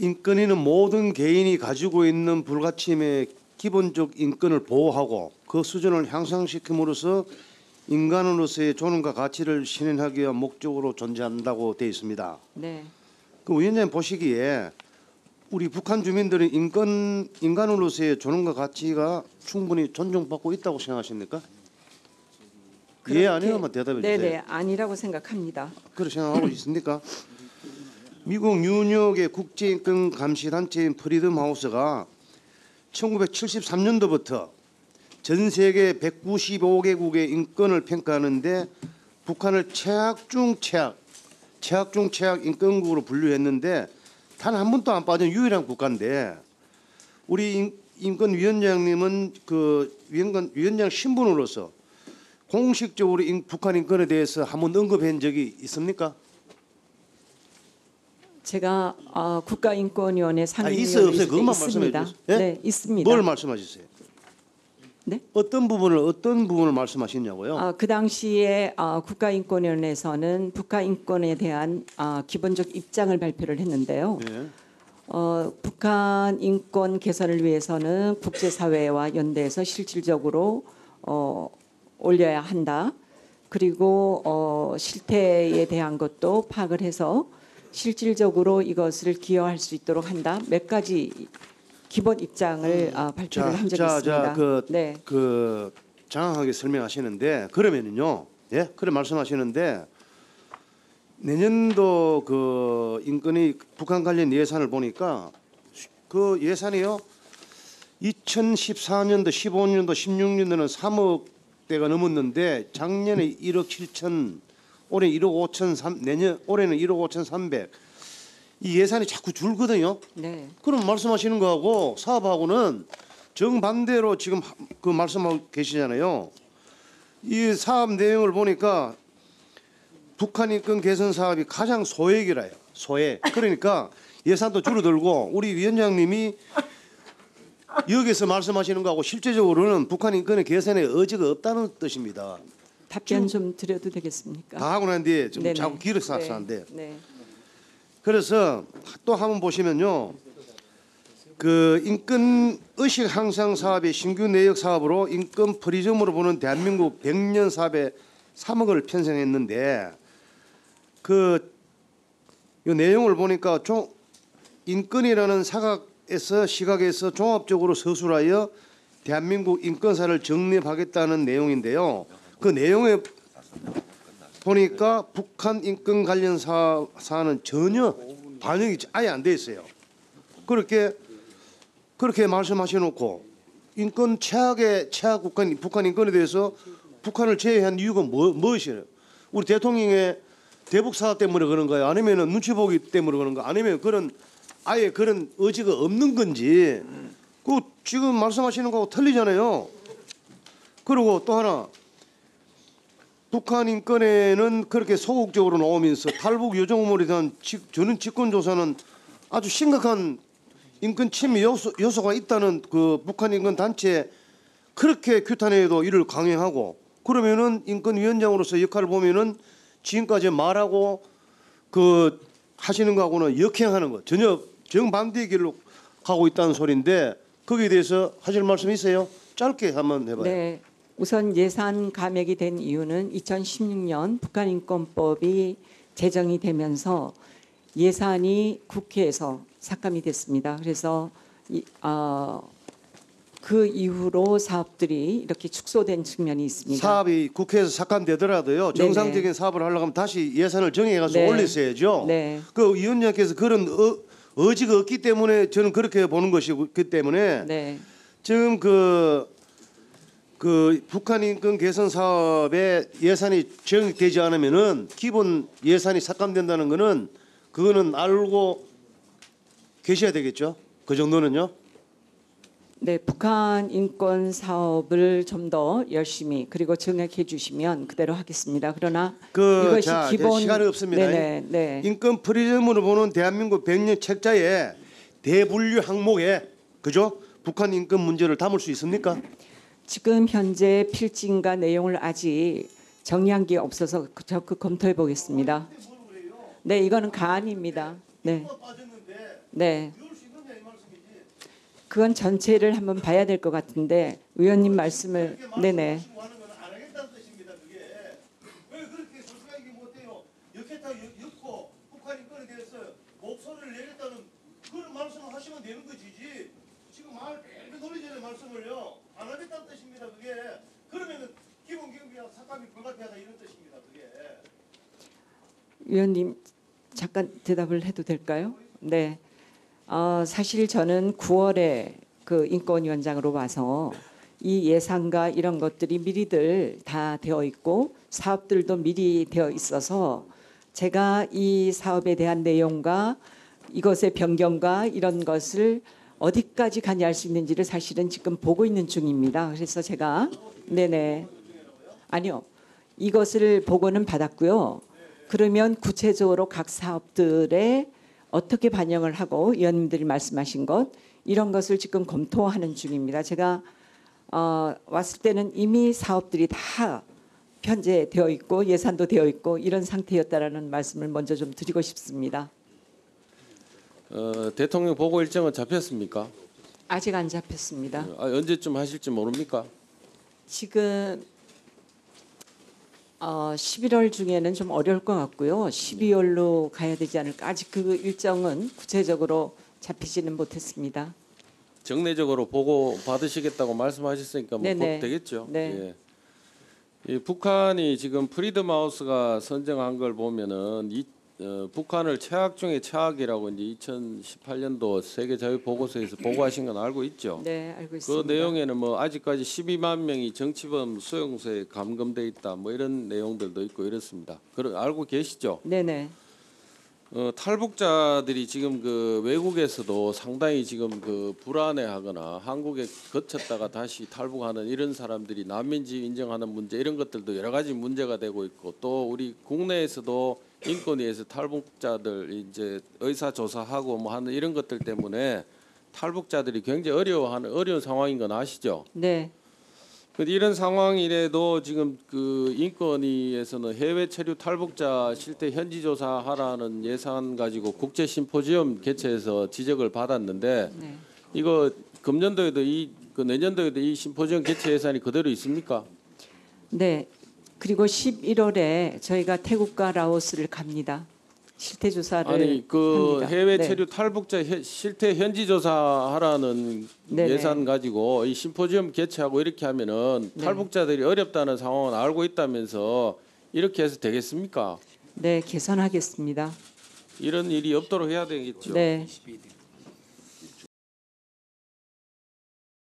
인권위는 모든 개인이 가지고 있는 불가침의 기본적 인권을 보호하고 그 수준을 향상시킴으로써 인간으로서의 존엄과 가치를 실현하기 위한 목적으로 존재한다고 되어 있습니다. 네. 그 위원장님 보시기에 우리 북한 주민들은 인권 인간으로서의 존엄과 가치가 충분히 존중받고 있다고 생각하십니까? 예 아니요만 대답해 주세요. 네네 아니라고 생각합니다. 그렇게 생각하고 있습니까? 미국 뉴욕의 국제인권 감시 단체인 프리덤 하우스가 1973년도부터 전 세계 195개국의 인권을 평가하는데 북한을 최악 중 최악, 최악 중 최악 인권국으로 분류했는데 단 한 번도 안 빠진 유일한 국가인데 우리 인- 인권위원장님은 그 위원관 위원장 신분으로서 공식적으로 인- 북한 인권에 대해서 한 번 언급한 적이 있습니까? 제가 어, 국가인권위원회 아, 상임위원회 있어요, 없어요? 그것만 말씀해. 주세요. 예? 네, 있습니다. 뭘 말씀하셨어요? 네? 어떤 부분을 어떤 부분을 말씀하셨냐고요? 아, 그 당시에 어, 국가인권위원회에서는 북한 인권에 대한 아, 기본적 입장을 발표를 했는데요. 예. 어, 북한 인권 개선을 위해서는 국제사회와 연대해서 실질적으로 어, 올려야 한다. 그리고 어, 실태에 대한 것도 파악을 해서 실질적으로 이것을 기여할 수 있도록 한다. 몇 가지 기본 입장을 아, 발표를 한 적이 자, 있습니다. 자, 그, 네. 그 장황하게 설명하시는데 그러면은요, 예, 그래 말씀하시는데 내년도 그 인권이 북한 관련 예산을 보니까 그 예산이요, 2014년도, 15년도, 16년도는 3억 대가 넘었는데 작년에 1억 7천, 올해 1억 5천 3, 내년 올해는 1억 5천 300. 이 예산이 자꾸 줄거든요. 네. 그럼 말씀하시는 거하고 사업하고는 정반대로 지금 하- 그 말씀하고 계시잖아요. 이 사업 내용을 보니까 북한 인권 개선 사업이 가장 소액이라요. 소액. 그러니까 예산도 줄어들고 우리 위원장님이 여기서 말씀하시는 거하고 실제적으로는 북한 인권의 개선에 의지가 없다는 뜻입니다. 답변 좀 드려도 되겠습니까? 다 하고 난 뒤에 좀 네네. 자꾸 길어서 네. 안 돼. 네. 그래서 또 한번 보시면요. 그 인권 의식 향상 사업의 신규 내역 사업으로 인권 프리즘으로 보는 대한민국 100년 사업에 3억을 편성했는데 그 이 내용을 보니까 종 인권이라는 사각에서 시각에서 종합적으로 서술하여 대한민국 인권사를 정립하겠다는 내용인데요. 그 내용에 보니까 북한 인권 관련 사, 사안은 전혀 반영이 아예 안 돼 있어요. 그렇게 그렇게 말씀하셔 놓고 인권 최악의 최악 국간 북한 인권에 대해서 북한을 제외한 이유가 뭐 무엇이에요? 우리 대통령의 대북 사업 때문에 그런 거예요? 아니면은 눈치 보기 때문에 그런 거? 아니면 그런 아예 그런 의지가 없는 건지 그 지금 말씀하시는 거하고 틀리잖아요. 그리고 또 하나 북한 인권에는 그렇게 소극적으로 나오면서 탈북 요정물에 대한 직- 저는 직권 조사는 아주 심각한 인권 침해 요소, 요소가 있다는 그 북한 인권 단체 그렇게 규탄해도 이를 강행하고 그러면은 인권위원장으로서 역할을 보면은 지금까지 말하고 그 하시는 거하고는 역행하는 거 전혀 정반대의 길로 가고 있다는 소리인데 거기에 대해서 하실 말씀 있어요? 짧게 한번 해봐요. 네. 우선 예산 감액이 된 이유는 2016년 북한인권법이 제정이 되면서 예산이 국회에서 삭감이 됐습니다. 그래서 이, 어, 그 이후로 사업들이 이렇게 축소된 측면이 있습니다. 사업이 국회에서 삭감되더라도요 네네. 정상적인 사업을 하려고 하면 다시 예산을 정해가지고 네. 올리셔야죠. 네. 그 위원장께서 그런 어, 의지가 없기 때문에 저는 그렇게 보는 것이기 때문에 네. 지금 그, 그 북한 인권 개선 사업에 예산이 정되지 않으면은 기본 예산이 삭감된다는 거는 그거는 알고 계셔야 되겠죠. 그 정도는요. 네, 북한 인권 사업을 좀 더 열심히 그리고 정액해 주시면 그대로 하겠습니다. 그러나 그 이것이 자, 기본 시간이 없습니다. 네네, 네. 인권 프리즘으로 보는 대한민국 100년 책자에 대분류 항목에 그죠? 북한 인권 문제를 담을 수 있습니까? 지금 현재 필진과 내용을 아직 정리한 게 없어서 그- 적극 검토해 보겠습니다. 네, 이거는 가안입니다. 네, 네. 그건 전체를 한번 봐야 될 것 같은데 의원님 말씀을 네네. 말씀하시고 하는 건 안 하겠다는 뜻입니다. 그게 왜 그렇게 솔직하게 못해요? 역해타 엮고 북한 인권에 대해서 목소리를 내겠다는 그런 말씀을 하시면 되는 것이지. 지금 말 벨벨 돌리전에 말씀을요 안 하겠다는 뜻입니다. 그게 그러면은 기본 경비와 삭감이 불가피하다 이런 뜻입니다. 그게. 위원님 잠깐 대답을 해도 될까요? 네. 어, 사실 저는 9월에 그 인권위원장으로 와서 이 예산과 이런 것들이 미리들 다 되어 있고 사업들도 미리 되어 있어서 제가 이 사업에 대한 내용과 이것의 변경과 이런 것을 어디까지 가냐 할수 있는지를 사실은 지금 보고 있는 중입니다. 그래서 제가 네네 아니요 이것을 보고는 받았고요. 그러면 구체적으로 각 사업들에 어떻게 반영을 하고 의원님들이 말씀하신 것 이런 것을 지금 검토하는 중입니다. 제가 어, 왔을 때는 이미 사업들이 다 편제되어 있고 예산도 되어 있고 이런 상태였다라는 말씀을 먼저 좀 드리고 싶습니다. 어, 대통령 보고 일정은 잡혔습니까? 아직 안 잡혔습니다. 아, 언제쯤 하실지 모릅니까? 지금 어, 11월 중에는 좀 어려울 것 같고요. 12월로 가야 되지 않을까. 아직 그 일정은 구체적으로 잡히지는 못했습니다. 정례적으로 보고 받으시겠다고 말씀하셨으니까 뭐 네네. 되겠죠. 네. 예. 이 북한이 지금 프리덤 하우스가 선정한 걸 보면은 이, 어, 북한을 최악 중에 최악이라고 이제 2018년도 세계 자유 보고서에서 보고하신 건 알고 있죠. 네, 알고 그 있습니다. 내용에는 뭐 아직까지 12만 명이 정치범 수용소에 감금돼 있다 뭐 이런 내용들도 있고 이렇습니다. 그걸 알고 계시죠? 네 네. 어, 탈북자들이 지금 그 외국에서도 상당히 지금 그 불안해하거나 한국에 거쳤다가 다시 탈북하는 이런 사람들이 난민지 인정하는 문제 이런 것들도 여러 가지 문제가 되고 있고 또 우리 국내에서도 인권위에서 탈북자들 이제 의사 조사하고 뭐 하는 이런 것들 때문에 탈북자들이 굉장히 어려워하는 어려운 상황인 건 아시죠? 네. 근데 이런 상황이라도 지금 그 인권위에서는 해외 체류 탈북자 실태 현지 조사하라는 예산 가지고 국제 심포지엄 개최해서 지적을 받았는데 네. 이거 금년도에도 이 그 내년도에도 이 심포지엄 개최 예산이 그대로 있습니까? 네. 그리고 11월에 저희가 태국과 라오스를 갑니다. 실태 조사를 아니 그 합니다. 해외 네. 체류 탈북자 해- 실태 현지 조사하라는 네네. 예산 가지고 이 심포지엄 개최하고 이렇게 하면은 네. 탈북자들이 어렵다는 상황은 알고 있다면서 이렇게 해서 되겠습니까? 네, 개선하겠습니다. 이런 일이 없도록 해야 되겠죠. 네.